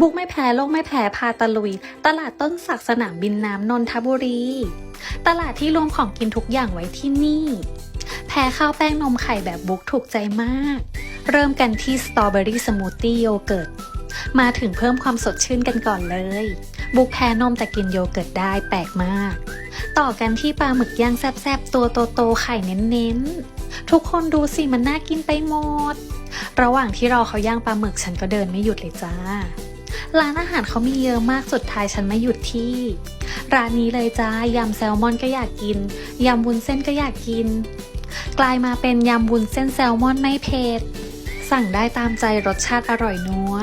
บุกไม่แพ้โลกไม่แพ้พาตะลุย ตลาดต้นสักสนามบินน้ำนนทบุรี ตลาดที่รวมของกินทุกอย่างไว้ที่นี่ แพ้ข้าวแป้งนมไข่แบบบุกถูกใจมาก เริ่มกันที่สตรอเบอรี่สมูทตี้โยเกิร์ตมาถึงเพิ่มความสดชื่นกันก่อนเลย บุกแพ้นมแต่กินโยเกิร์ตได้แปลกมาก ต่อกันที่ปลาหมึกย่างแซบๆตัวโตๆไข่เน้นๆ ทุกคนดูสิมันน่ากินไปหมด ระหว่างที่รอเขาย่างปลาหมึกฉันก็เดินไม่หยุดเลยจ้า ร้านอาหารเขามีเยอะมากสุดท้ายฉันไม่หยุดที่ ร้านนี้เลยจ้ายำแซลมอนก็อยากกินยำวุ้นเส้นก็อยากกิน กลายมาเป็นยำวุ้นเส้นแซลมอนไม่เผ็ดสั่งได้ตามใจรสชาติอร่อยนัว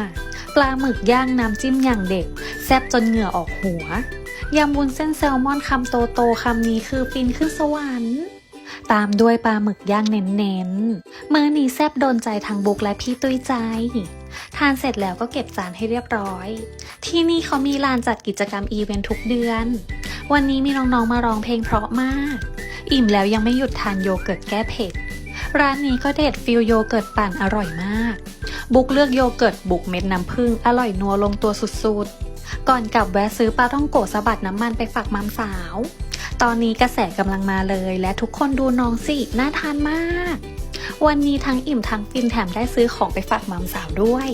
ปลาหมึกย่างน้ำจิ้มอย่างเด็ก แซ่บจนเหงื่อออกหัวยำวุ้นเส้นแซลมอนคำโตๆคำนี้คือฟินขึ้นสวรรค์ตามด้วยปลาหมึกย่างเน้นๆมื้อนี้แซบโดนใจทางบุกและพี่ตุ้ยใจานเสร็จแล้วก็เก็บจานให้เรียบร้อย ที่นี่เขามีลานจัดกิจกรรมอีเวนต์ทุกเดือน วันนี้มีน้องๆมาร้องเพลงเพราะมาก อิ่มแล้วยังไม่หยุดทานโยเกิร์ตแก้เผ็ด ร้านนี้ก็เด็ดฟิลโยเกิร์ตปั่นอร่อยมาก บุกเลือกโยเกิร์ตบุกเม็ดน้ำผึ้งอร่อยนัวลงตัวสุดๆ ก่อนกลับแวะซื้อปลาท่องโกสะบัดน้ำมันไปฝากมัมสาว ตอนนี้กระแสกำลังมาเลย และทุกคนดูน้องสิน่าทานมาก วันนี้ทั้งอิ่มทั้งฟินแถมได้ซื้อของไปฝากมัมสาวด้วย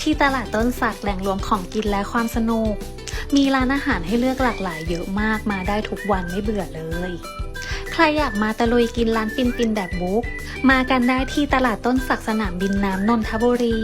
ที่ตลาดต้นสักแหล่งรวมของกินและความสนุก มีร้านอาหารให้เลือกหลากหลายเยอะมากมาได้ทุกวันไม่เบื่อเลย ใครอยากมาตะลุยกินร้านปินปินแบบบุ๊ก มากันได้ที่ตลาดต้นสักสนามบินน้ำนนทบุรี